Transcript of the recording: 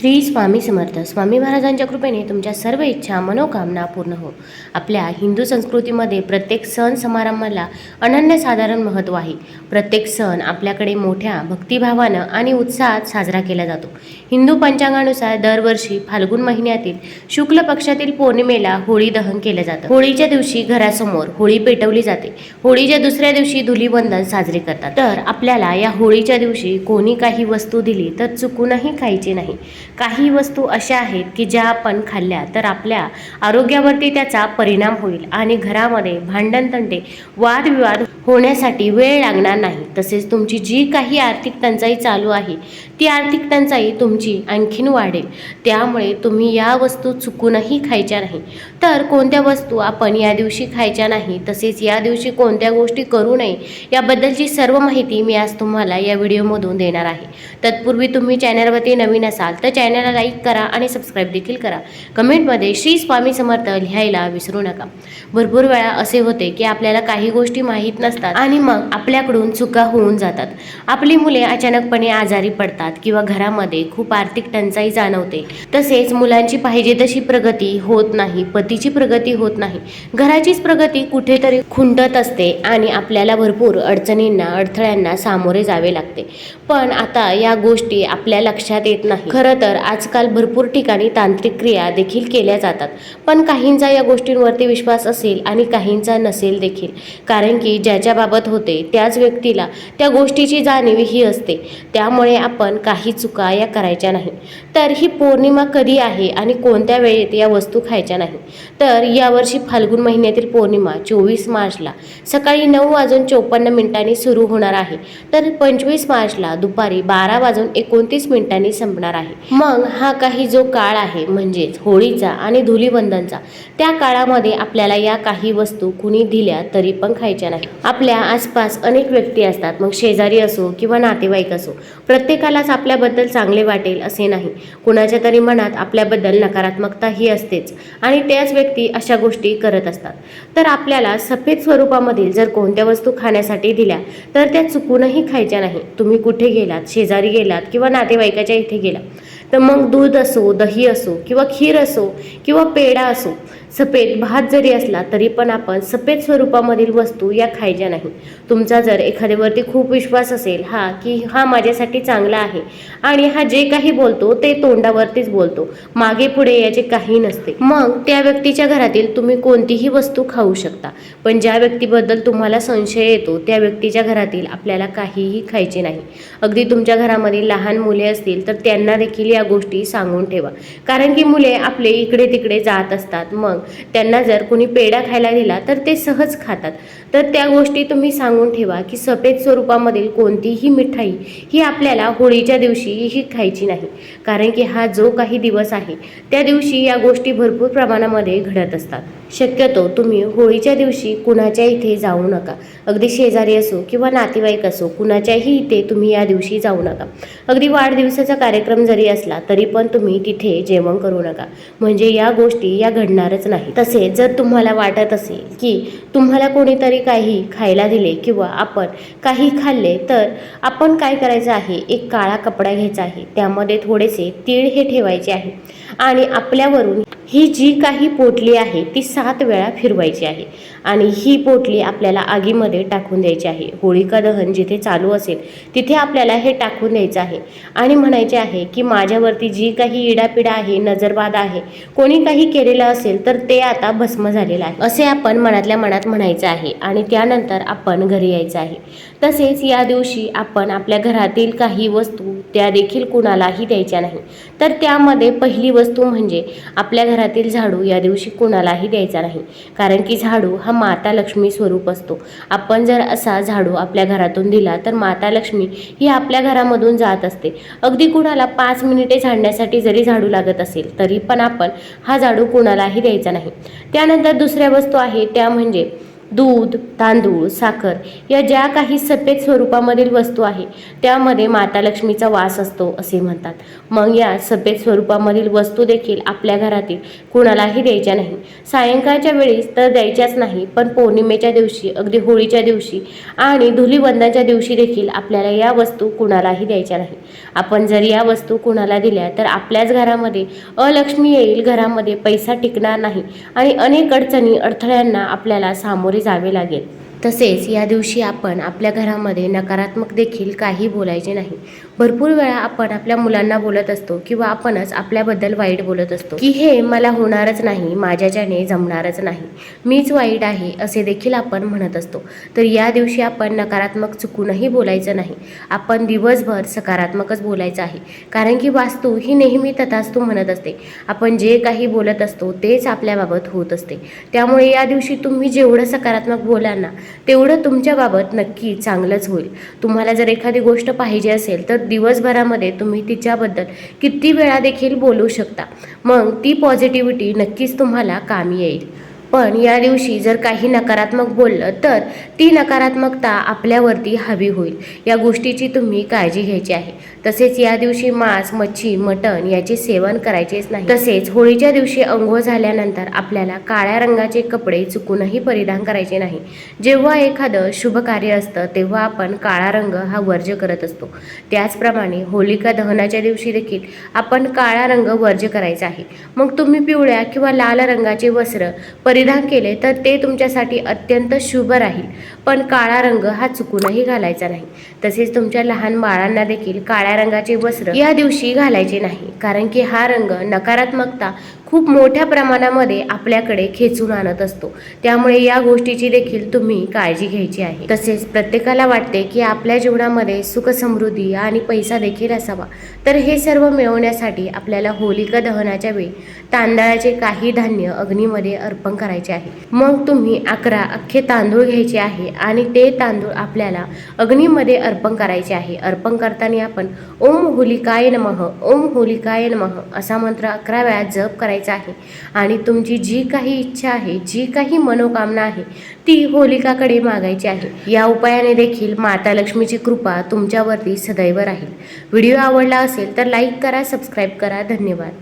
श्री स्वामी समर्थ. स्वामी महाराजांच्या कृपेने तुमच्या सर्व इच्छा मनोकामना पूर्ण हो. आपल्या हिंदू संस्कृतीमध्ये प्रत्येक सण समारंभाला अनन्यसाधारण महत्त्व आहे. प्रत्येक सण आपल्याकडे मोठ्या भक्तिभावानं आणि उत्साहात साजरा केला जातो. हिंदू पंचांगानुसार दरवर्षी फाल्गुन महिन्यातील शुक्ल पक्षातील पौर्णिमेला होळी दहन केलं जातं. होळीच्या दिवशी घरासमोर होळी पेटवली जाते. होळीच्या दुसऱ्या दिवशी धुलीवंदन साजरे करतात. तर आपल्याला या होळीच्या दिवशी कोणी काही वस्तू दिली तर चुकूनही खायची नाही. काही वस्तू अशा आहेत की ज्या आपण खाल्ल्या तर आपल्या आरोग्यावरती त्याचा परिणाम होईल आणि घरामध्ये भांडणतंडे वादविवाद होण्यासाठी वेळ लागणार नाही. तसेच तुमची जी काही आर्थिक टंचाई चालू आहे ती आर्थिक टंचाई तुमची आणखीन वाढेल. त्यामुळे तुम्ही या वस्तू चुकूनही खायच्या नाही. तर कोणत्या वस्तू आपण या दिवशी खायच्या नाही तसेच या दिवशी कोणत्या गोष्टी करू नये याबद्दलची सर्व माहिती मी आज तुम्हाला या व्हिडिओमधून देणार आहे. तत्पूर्वी तुम्ही चॅनलवरती नवीन असाल तर चॅनलला लाईक करा आणि सबस्क्राईब देखील करा. कमेंटमध्ये श्री स्वामी समर्थ लिहायला विसरू नका. भरपूर वेळा असे होते की आपल्याला काही गोष्टी माहीत नसतात आणि मग आपल्याकडून चुका होऊन जातात. आपली मुले अचानकपणे आजारी पडतात किंवा घरामध्ये खूप आर्थिक टंचाई जाणवते. तसेच मुलांची पाहिजे तशी प्रगती होत नाही पतीची प्रगती होत नाही. घराचीच प्रगती कुठेतरी खुंटत असते आणि आपल्याला भरपूर अडचणींना अडथळ्यांना सामोरे जावे लागते. पण आता या गोष्टी आपल्या लक्षात येत नाही. खरं तर आजकाल भरपूर ठिकाणी तांत्रिक क्रिया देखील केल्या जातात. पण काहींचा या गोष्टींवरती विश्वास असेल आणि काहींचा नसेल देखील. कारण की ज्याच्याबाबत होते त्याच व्यक्तीला त्या गोष्टीची जाणीव ही असते. त्यामुळे आपण काही चुका या करायच्या नाही. तर ही पौर्णिमा कधी आहे आणि कोणत्या वेळेत या वस्तू खायच्या नाही? तर यावर्षी फाल्गुन महिन्यातील पौर्णिमा चोवीस मार्चला सकाळी नऊ वाजून चोपन्न मिनिटांनी सुरू होणार आहे. तर पंचवीस मार्चला दुपारी बारा वाजून एकोणतीस मिनिटांनी संपणार आहे. मग हा काही जो काळ आहे म्हणजेच होळीचा आणि धुलीबंधनचा त्या काळामध्ये आपल्याला या काही वस्तू कुणी दिल्या तरी पण खायच्या नाही. आपल्या आसपास अनेक व्यक्ती असतात मग शेजारी असो किंवा नातेवाईक असो प्रत्येकालाच आपल्याबद्दल चांगले वाटेल असे नाही. कुणाच्या तरी मनात आपल्याबद्दल नकारात्मकता ही असतेच आणि त्याच व्यक्ती अशा गोष्टी करत असतात. तर आपल्याला सफेद स्वरूपामधील जर कोणत्या वस्तू खाण्यासाठी दिल्या तर त्या चुकूनही खायच्या नाही. तुम्ही कुठे गेलात शेजारी गेलात किंवा नातेवाईकाच्या इथे गेला तर मग दूध असो दही असो किंवा खीर असो किंवा पेढा असो सफेद भात जरी असला तरी पण आपण सफेद स्वरूपामधील वस्तू या खायच्या नाही. तुमचा जर एखाद्यावरती खूप विश्वास असेल हा की हा माझ्यासाठी चांगला आहे आणि हा जे काही बोलतो ते तोंडावरतीच बोलतो मागे पुढे याचे काही नसते. मग त्या व्यक्तीच्या घरातील तुम्ही कोणतीही वस्तू खाऊ शकता पण ज्या व्यक्तीबद्दल तुम्हाला संशय येतो त्या व्यक्तीच्या घरातील आपल्याला काहीही खायचे नाही. अगदी तुमच्या घरामध्ये लहान मुले असतील तर त्यांना देखील या गोष्टी सांगून ठेवा. कारण की मुले आपले इकडे तिकडे जात असतात मग त्यांना जर कुणी पेढा खायला दिला तर ते सहज खातात. तर त्या गोष्टी तुम्ही सांगून ठेवा की सफेद स्वरूपामधील कोणतीही मिठाई ही आपल्याला होळीच्या दिवशी ही खायची नाही. कारण की हा जो काही दिवस आहे त्या दिवशी या गोष्टी भरपूर प्रमाणामध्ये घडत असतात. शक्यतो तुम्ही होळीच्या दिवशी कुणाच्या इथे जाऊ नका. अगदी शेजारी असो किंवा नातेवाईक असो कुणाच्याही इथे तुम्ही या दिवशी जाऊ नका. अगदी वाढदिवसाचा कार्यक्रम जरी असला तरी पण तुम्ही तिथे जेवण करू नका. म्हणजे या गोष्टी या घडणारच नाही. तसे जर तुम्हाला वाटत असेल की तुम्हाला कोणीतरी काही खायला दिले किंवा आपण काही खाल्ले तर आपण काय करायचं आहे? एक काळा कपडा घ्यायचा आहे. त्यामध्ये थोडेसे तीळ हे ठेवायचे आहे. आणि आपल्यावरून ही जी काही पोटली आहे ती सात वेळा फिरवायची आहे. आणि ही पोटली आपल्याला आगीमध्ये टाकून द्यायची आहे. होळिका दहन जिथे चालू असेल तिथे आपल्याला हे टाकून द्यायचं आहे. आणि म्हणायचे आहे की माझ्यावरती जी काही इडापिडा आहे नजरबाद आहे कोणी काही केलेलं असेल तर ते आता भस्म झालेलं आहे. असे आपण मनातल्या मनात म्हणायचं आहे आणि त्यानंतर आपण घरी यायचं आहे. तसेच या दिवशी आपण आपल्या घरातील काही वस्तू त्या देखील कुणालाही द्यायच्या नाही. तर त्यामध्ये पहिली वस्तू म्हणजे आपल्या घरातील झाडू या दिवशी कुणालाही द्यायचा नाही. कारण की झाडू हा माता लक्ष्मी स्वरूप असतो. आपण जर असा झाडू आपल्या घरातून दिला तर माता लक्ष्मी ही आपल्या घरामधून जात असते. अगदी कुणाला पाच मिनिटे झाडण्यासाठी जरी झाडू लागत असेल तरी पण आपण हा झाडू कुणालाही द्यायचा नाही. त्यानंतर दुसऱ्या वस्तू आहे त्या म्हणजे दूध तांदूळ साखर या ज्या काही सफेद स्वरूपामधील वस्तू आहे त्यामध्ये माता लक्ष्मीचा वास असतो असे म्हणतात. मग या सफेद स्वरूपामधील वस्तू देखील आपल्या घरातील कुणालाही द्यायच्या नाही. सायंकाळच्या वेळीस तर द्यायच्याच नाही पण पौर्णिमेच्या दिवशी अगदी होळीच्या दिवशी आणि धुलीवंदनाच्या दिवशी देखील आपल्याला या वस्तू कुणालाही द्यायच्या नाही. आपण जर या वस्तू कुणाला दिल्या तर आपल्याच घरामध्ये अलक्ष्मी येईल घरामध्ये पैसा टिकणार नाही आणि अनेक अडचणी अडथळ्यांना आपल्याला सामोरे जावे लागेल. तसेच या दिवशी आपण आपल्या घरामध्ये नकारात्मक देखील काही बोलायचे नाही. भरपूर वेळा आपण आपल्या मुलांना बोलत असतो किंवा आपणच आपल्याबद्दल वाईट बोलत असतो. की हे मला होणारच नाही माझ्याच्याने जमणारच नाही. मीच वाईट आहे असे देखील आपण म्हणत असतो. तर या दिवशी आपण नकारात्मक चुकूनही बोलायचं नाही. आपण दिवसभर सकारात्मकच बोलायचं आहे. कारण की वास्तू ही नेहमी तथास्तू म्हणत असते. आपण जे काही बोलत असतो तेच आपल्याबाबत होत असते. त्यामुळे या दिवशी तुम्ही जेवढं सकारात्मक बोला ना तेवढं तुमच्याबाबत नक्की चांगलंच होईल. तुम्हाला जर एखादी गोष्ट पाहिजे असेल तर दिवसभरामध्ये तुम्ही तिच्याबद्दल किती वेळा देखील बोलू शकता. मग ती पॉझिटिव्हिटी नक्कीच तुम्हाला कामी येईल. पण या दिवशी जर काही नकारात्मक बोललं तर ती नकारात्मकता आपल्यावरती हवी होईल. या गोष्टीची तुम्ही काळजी घ्यायची आहे. तसेच या दिवशी मांस मच्छी मटण याचे सेवन करायचेच नाही. तसेच होळीच्या दिवशी अंघोळ झाल्यानंतर आपल्याला काळ्या रंगाचे कपडे चुकूनही परिधान करायचे नाही. जेव्हा एखादं शुभ कार्य असतं तेव्हा आपण काळा रंग हा वर्ज्य करत असतो. त्याचप्रमाणे होलिका दहनाच्या दिवशी देखील आपण काळा रंग वर्ज्य करायचा आहे. मग तुम्ही पिवळ्या किंवा लाल रंगाचे वस्त्र परि परिधान केले तर ते तुमच्यासाठी अत्यंत शुभ राहील. पण काळा रंग हा चुकूनही घालायचा नाही. तसेच तुमच्या लहान बाळांना देखील काळ्या रंगाचे वस्त्र या दिवशी घालायचे नाही. कारण की हा रंग नकारात्मकता खूप मोठ्या प्रमाणामध्ये आपल्याकडे खेचून आणत असतो. त्यामुळे या गोष्टीची देखील तुम्ही काळजी घ्यायची आहे. तसेच प्रत्येकाला वाटते की आपल्या जीवनामध्ये सुख समृद्धी आणि पैसा देखील असावा. तर हे सर्व मिळवण्यासाठी आपल्याला होलिका दहनाच्या वेळी तांदळाचे काही धान्य अग्नीमध्ये अर्पण करायचे आहे. मग तुम्ही अकरा अख्खे तांदूळ घ्यायचे आहे आणि ते तांदूळ आपल्याला अग्नीमध्ये अर्पण करायचे आहे. अर्पण करताना आपण ओम होलिकाय नमः ओम होलिकाय नमः असा मंत्र अकरा वेळा जप करायचं आहे. आणि तुमची जी काही इच्छा आहे जी काही मनोकामना आहे ती होलिकाकडे मागायची आहे. या उपायाने देखील माता लक्ष्मीची कृपा तुमच्यावरती सदैव राहील. व्हिडिओ आवडला असेल तर लाईक करा सबस्क्राईब करा. धन्यवाद.